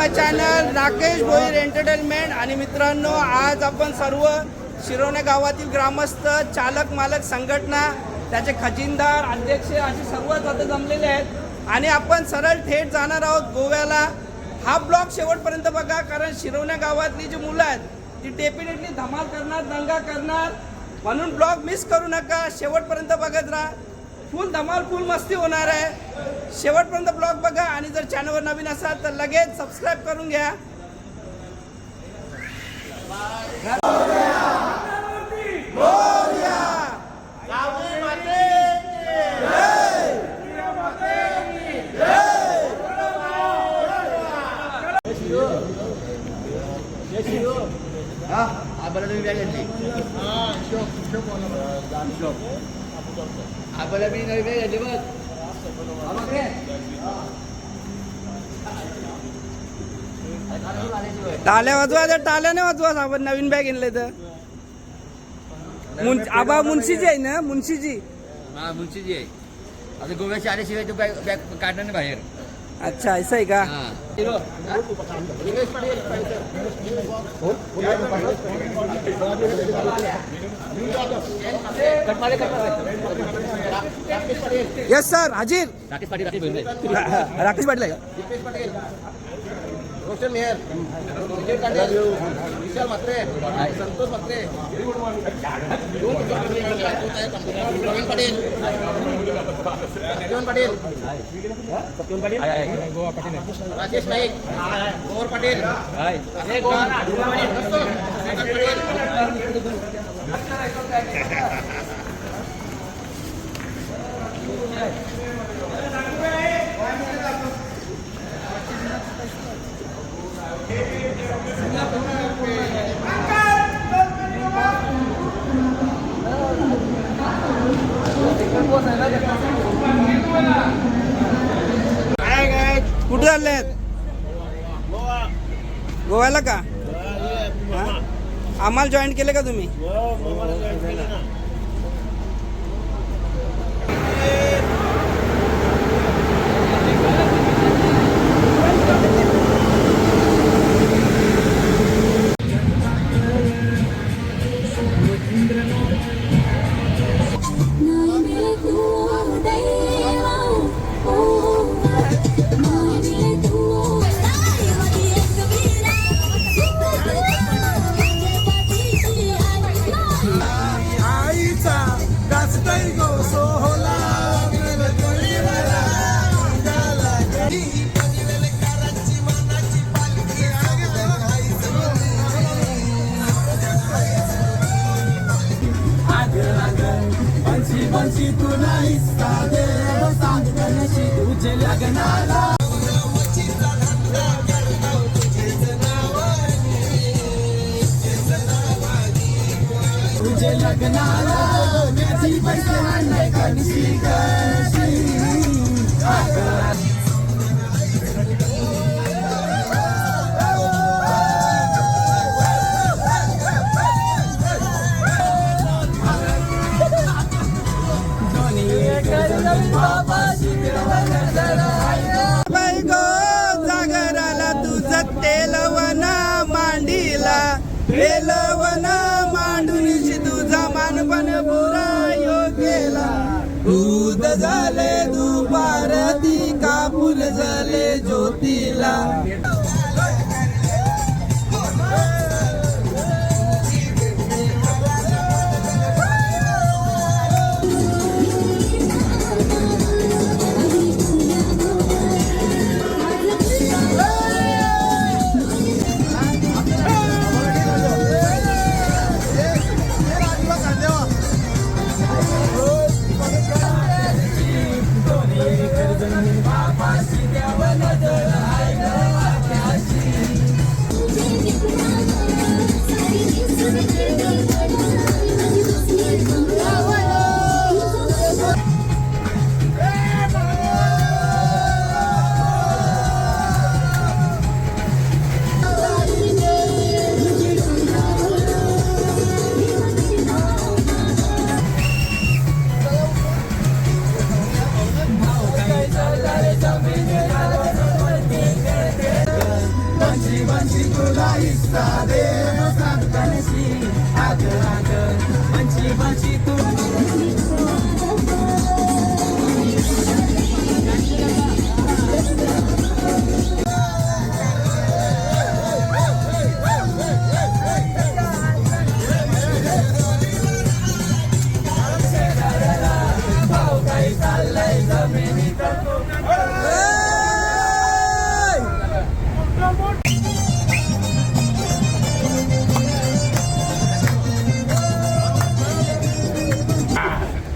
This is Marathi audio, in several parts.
Hi my channel Rakesh Bhoir entertainment आणि मित्रांनो आज आपण सर्व शिरोणे गावातील ग्रामस्थ चालक मालक संघटना त्याचे खजिनदार अध्यक्ष असे सर्वच आता जमलेले आहेत. आणि आपण सरळ थेट जाणार आहोत गोव्याला. हा ब्लॉग शेवटपर्यंत बघा कारण शिरोण्या गावातली जी मुलं आहेत ती डेफिनेटली धमाल करणार दंगा करणार. म्हणून ब्लॉग मिस करू नका शेवटपर्यंत बघत राहा. फुल धमाल फुल मस्ती होणार आहे. शेवटपर्यंत ब्लॉग बघा आणि जर चॅनलवर नवीन असाल तर लगेच सबस्क्राईब करून घ्या. बॅग घेतली. आम्हाला मी नवी बघ. रे. टाल्या वाजवा तर टाल्याने वाजवा आपण नवीन बॅग आणले तर. मुन आबा मुन्शीची आहे ना? मुन्शीची हा मुलचीची आहे. आता गोव्याची आल्याशिवाय तू बॅग बॅग काढणार नाही बाहेर. अच्छा असं आहे का येस सर हाजीर राकेश पाटील. राकेश पाटील आहे का? रोशन मेहर। विजय पाटील विशाल म्हात्रे संतोष म्हात्रे प्रवीण पाटील सत्यवन पाटील। सत्यवन पाटील। राजेश नाईक। गौर पाटील। गौर पाटील। कुठे चालले आहेत गोव्याला का? हा? आम्हाला जॉईन केले का तुम्ही?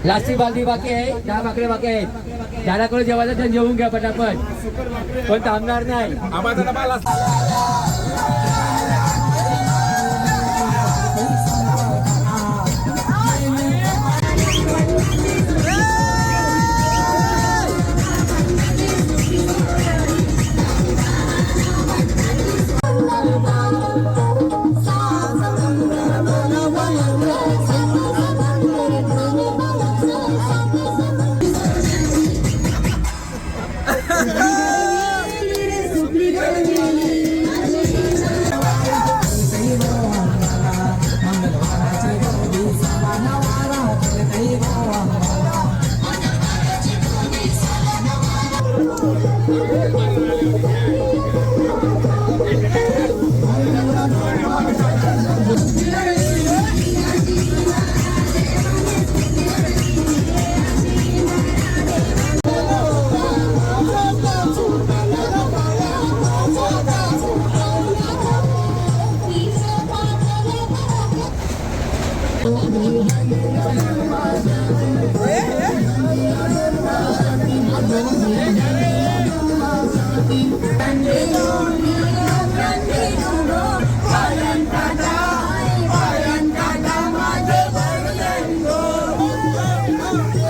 लास्टची बालदी बाकी आहे. दहा बाकडे बाकी आहेत. दादाकडे जेवायचं जेवून घ्या पटापट. पण थांबणार नाही. Thank you.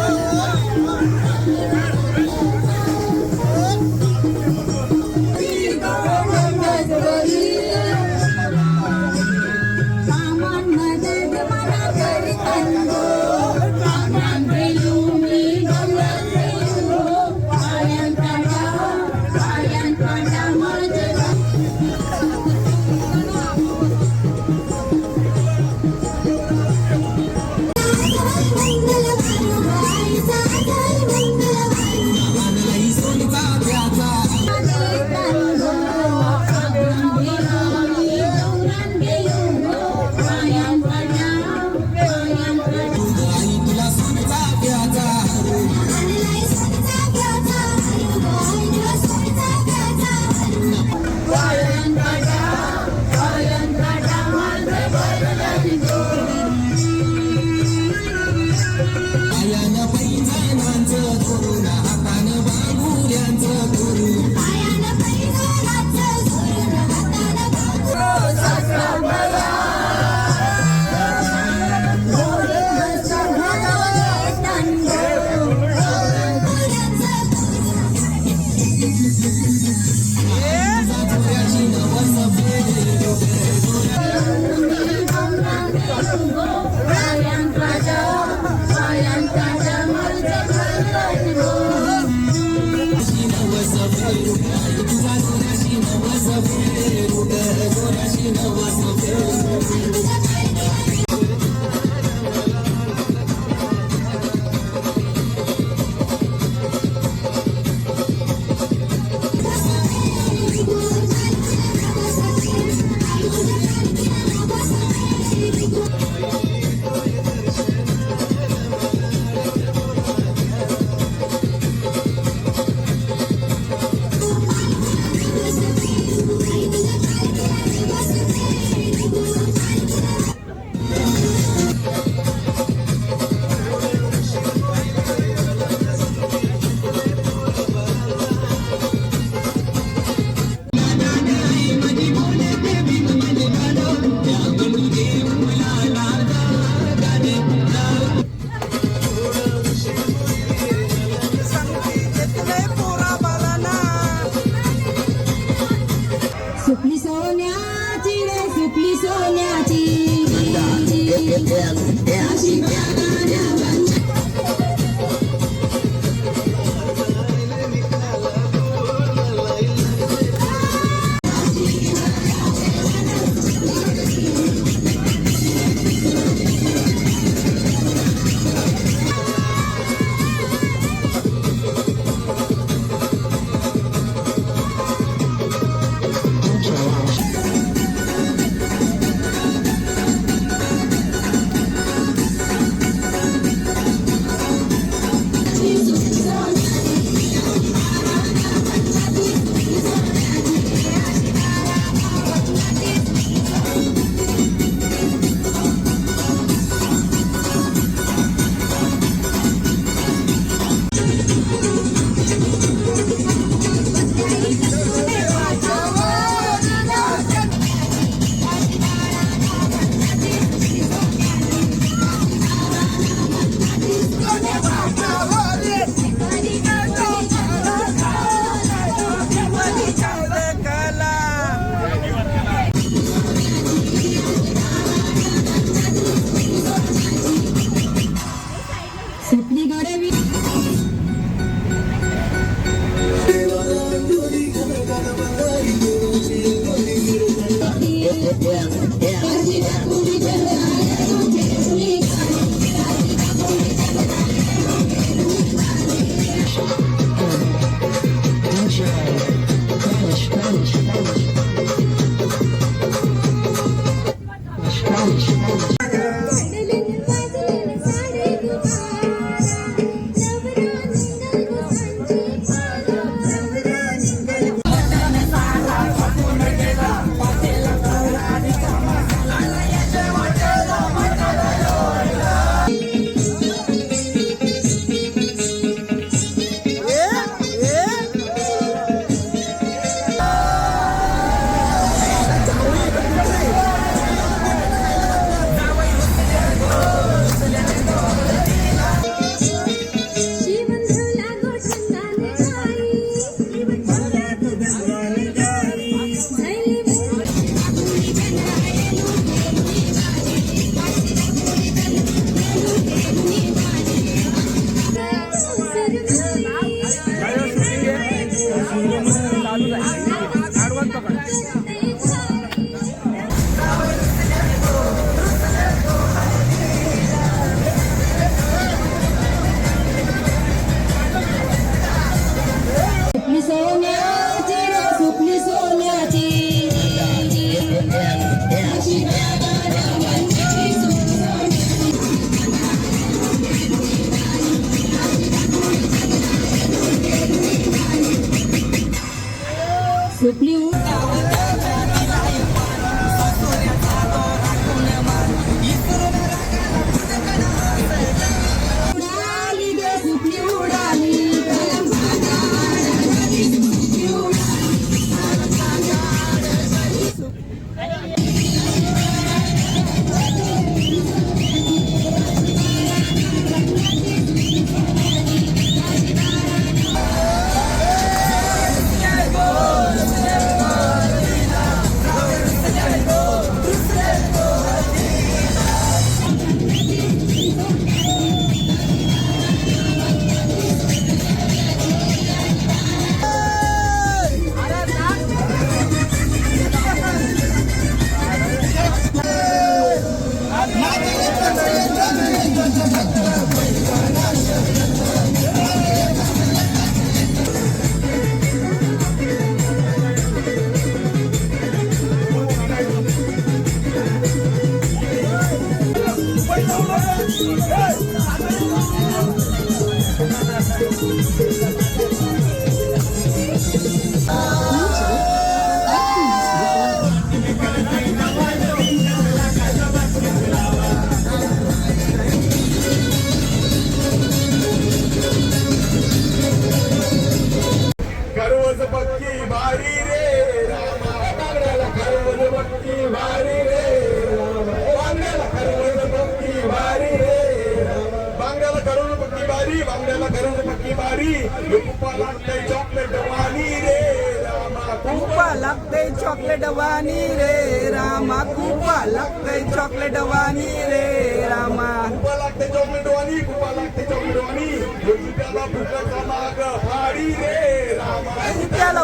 रे रामा त्याला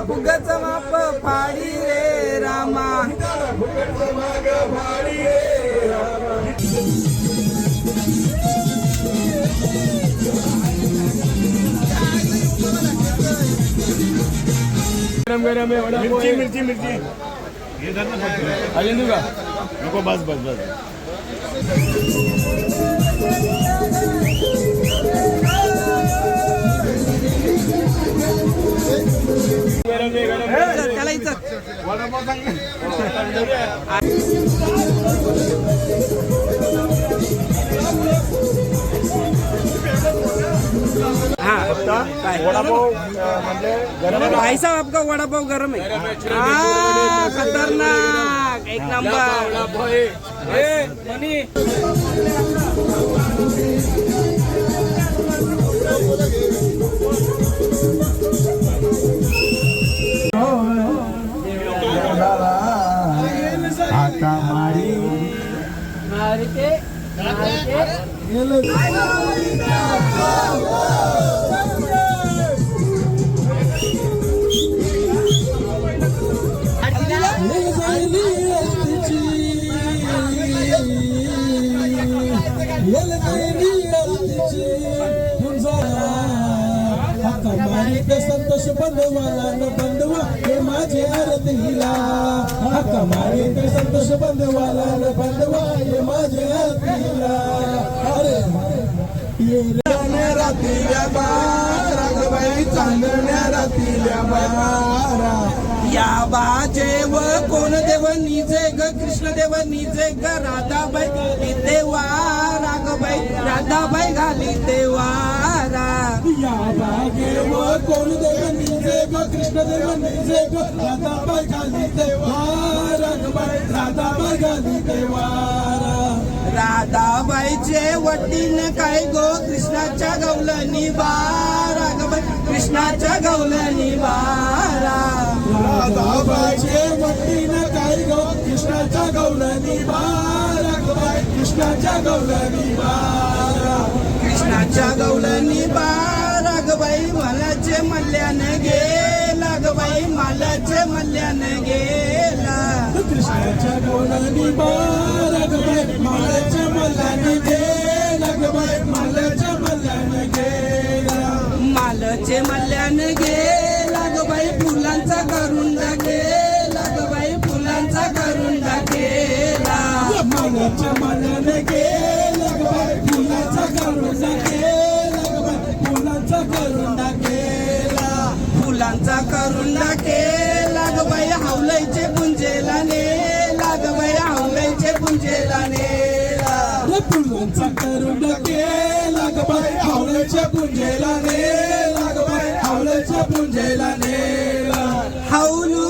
माप पाडी रे रामा. फुगच माग पाडी रे मिर्ची मिर्ची मिर्ची. ये का? बस बस बस. त्याला आपका वडापाव गरम आहे खतरनाक एक नंबर তামারি নারীতে নারীতে এলো Yeah. कमानी संतोष बंधवाला बंधवा हे माझे आरतीला. हिला कमानी ते संतोष बंधवाला बंधवा हे माझे आरतीला. अरे. ये रातील्या बारा ग चांदण्या रातील्या बारा. या बाजे व कोण देव निजे ग कृष्ण देव निजे ग राधाबाई घाली देवा रागबाई राधाबाई घाली देवा या कोण देव निजे ग कृष्ण देव निजे ग राधाबाई घाली देवा ग राधाबाई घाली देवा राधाबाईचे वटीन काय गो? कृष्णाच्या गवलनी बाराबाई कृष्णाच्या गवलनी बारा. राधाबाईचे वटीन काय गो? कृष्णाच्या गौलनी बाराबाई कृष्णाच्या गौलनी बारा. कृष्णाच्या गवलनी बारा. मलाचे मल्ल्याने गे. लागबाई बाई मालाचे मल्ल्याने कृष्णाच्या गौलनी बारा ग मालाच्या मल्ल्याने गेला ग बाई मालाच्या मल्ल्याने गेला मालचे मल्ल्याने गेला ग बाई फुलांचा करून हावल्याच्या पुंजेला नेला ग बाई हावल्याच्या पुंजेला नेला हावलू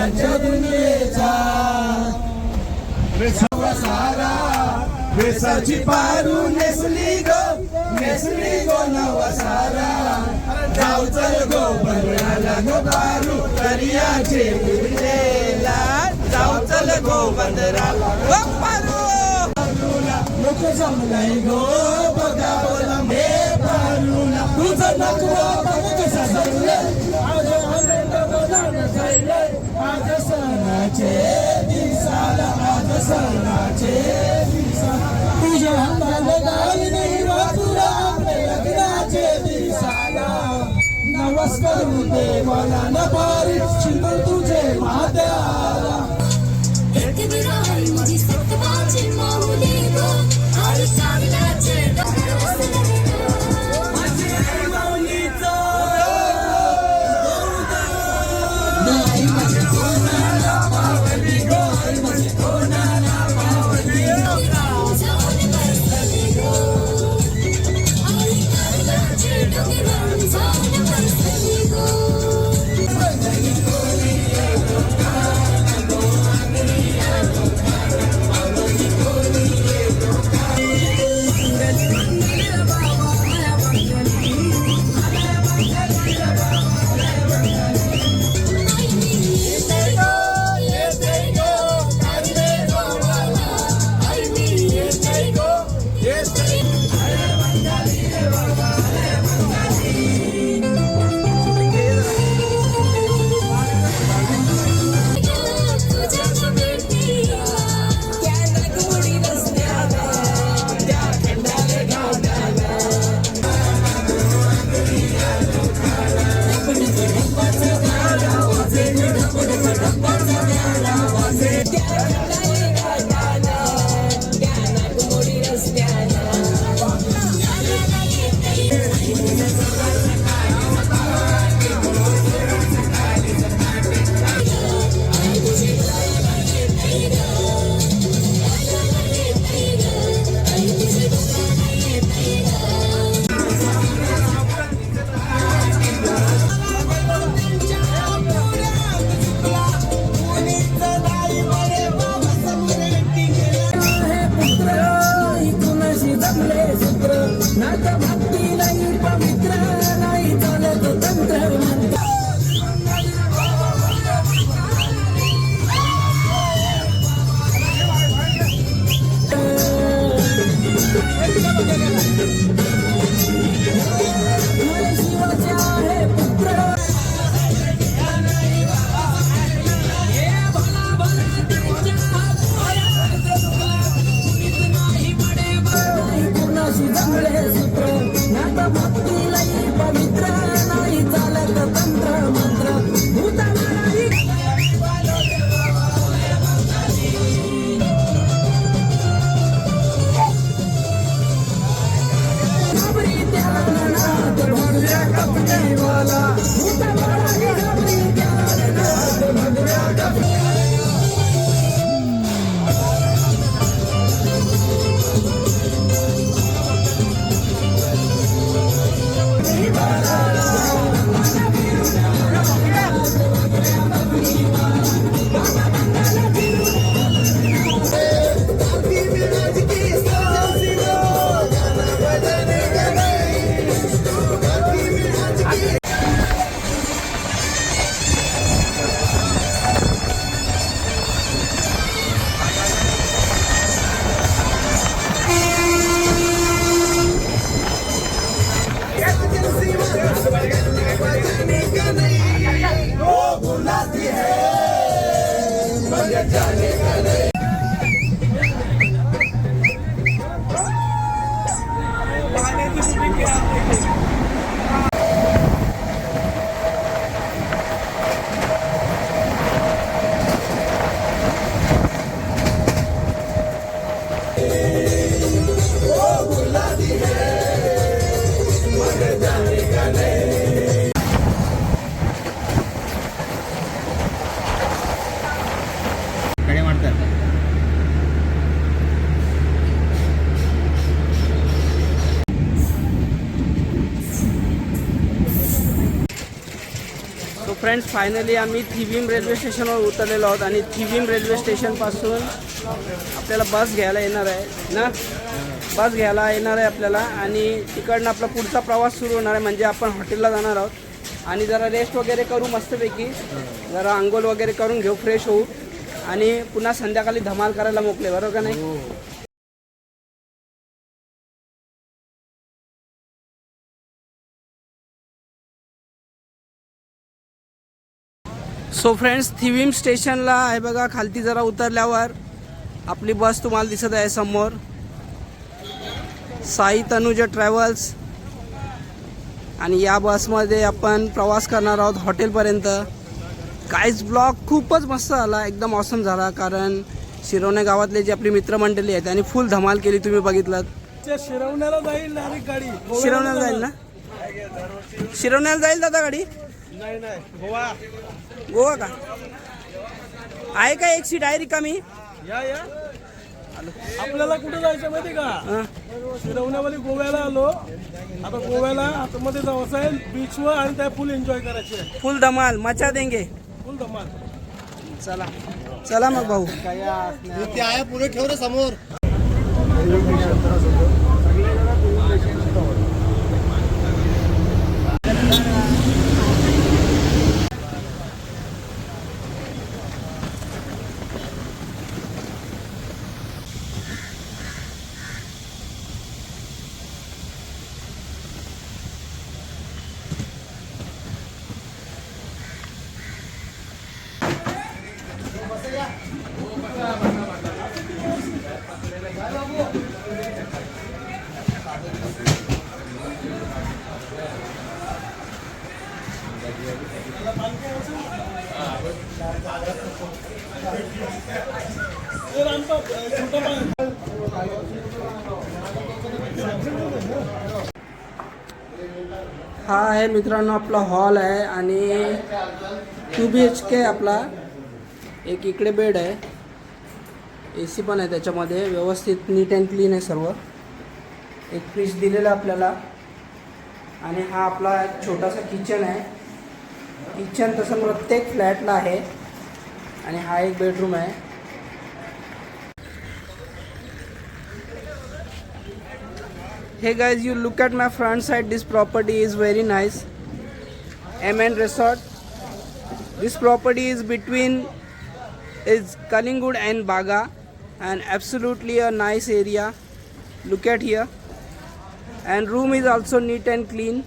फुलाच्या दुनियेचा सारा वेसाची पारू नेसली गो नेसली गो नवसारा जाऊ चल गो बंगळाला गो पारू दर्याचे गेला जाऊ चल गो बंदराला गो पारो लोक जमलाय गो बघा बोला मे पारूला तुझं नकवा बघ कसा जमलंय सणाचे दिवसाला आज सणाचे तुझ्या हाताला नाही लग्नाचे नमस्कार देवाला न शिंदर तुझे मात्या फायनली आम्ही थिवीम रेल्वे स्टेशनवर उतरलेलो आहोत आणि थिविम रेल्वे स्टेशनपासून आपल्याला बस घ्यायला येणार आहे ना? बस घ्यायला येणार आहे आपल्याला आणि तिकडनं आपला पुढचा प्रवास सुरू होणार आहे म्हणजे आपण हॉटेलला जाणार आहोत. आणि जरा रेस्ट वगैरे करू मस्तपैकी. जरा आंघोळ वगैरे करून घेऊ फ्रेश होऊ. आणि पुन्हा संध्याकाळी धमाल करायला मोकले बरोबर का नाही? हो, हो. सो फ्रेंड्स थिविम स्टेशनला आहे बघा खालती जरा उतरल्यावर. आपली बस तुम्हाला दिसत आहे समोर. साई तनुजा ट्रॅव्हल्स आणि या बसमध्ये आपण प्रवास करणार आहोत हॉटेलपर्यंत. काहीच ब्लॉग खूपच मस्त झाला एकदम ऑसम झाला कारण शिरोणे गावातले जे आपली मित्रमंडळी आहेत त्यांनी फुल धमाल केली तुम्ही बघितलात शिरवण्याला जाईल गाडी. शिरवण्याला जाईल ना? शिरवण्याला जाईल दादा गाडी? गोवा. गोवा का? आहे का एक सीट? आहे रिकामी? या या. आपल्याला कुठे जायचं माहिती का? हं. शिरवण्यामध्ये गोव्याला आलो. आता गोव्याला आतमध्ये जावं आहे. बीचवर आणि त्या फुल एन्जॉय करायचे फुल धमाल मचा देंगे. फुल धमाल. चला. चला मग भाऊ. ते आहे पुढे ठेव रे समोर. हा आहे मित्रांनो आपला हॉल आहे आणि टू बी एच के आपला एक इकडे बेड आहे. ए सी पण आहे त्याच्यामध्ये व्यवस्थित नीट अँड क्लीन आहे सर्व. एक फ्रीज दिलेला आहे आपल्याला. आणि हा आपला एक छोटासा किचन आहे. किचन तसं प्रत्येक फ्लॅटला आहे. आणि हा एक बेडरूम आहे. Hey guys, you look at my front side. This property is very nice. MN Resort. This property is between is Collingwood and Baga, and absolutely a nice area. Look at here, and room is also neat and clean.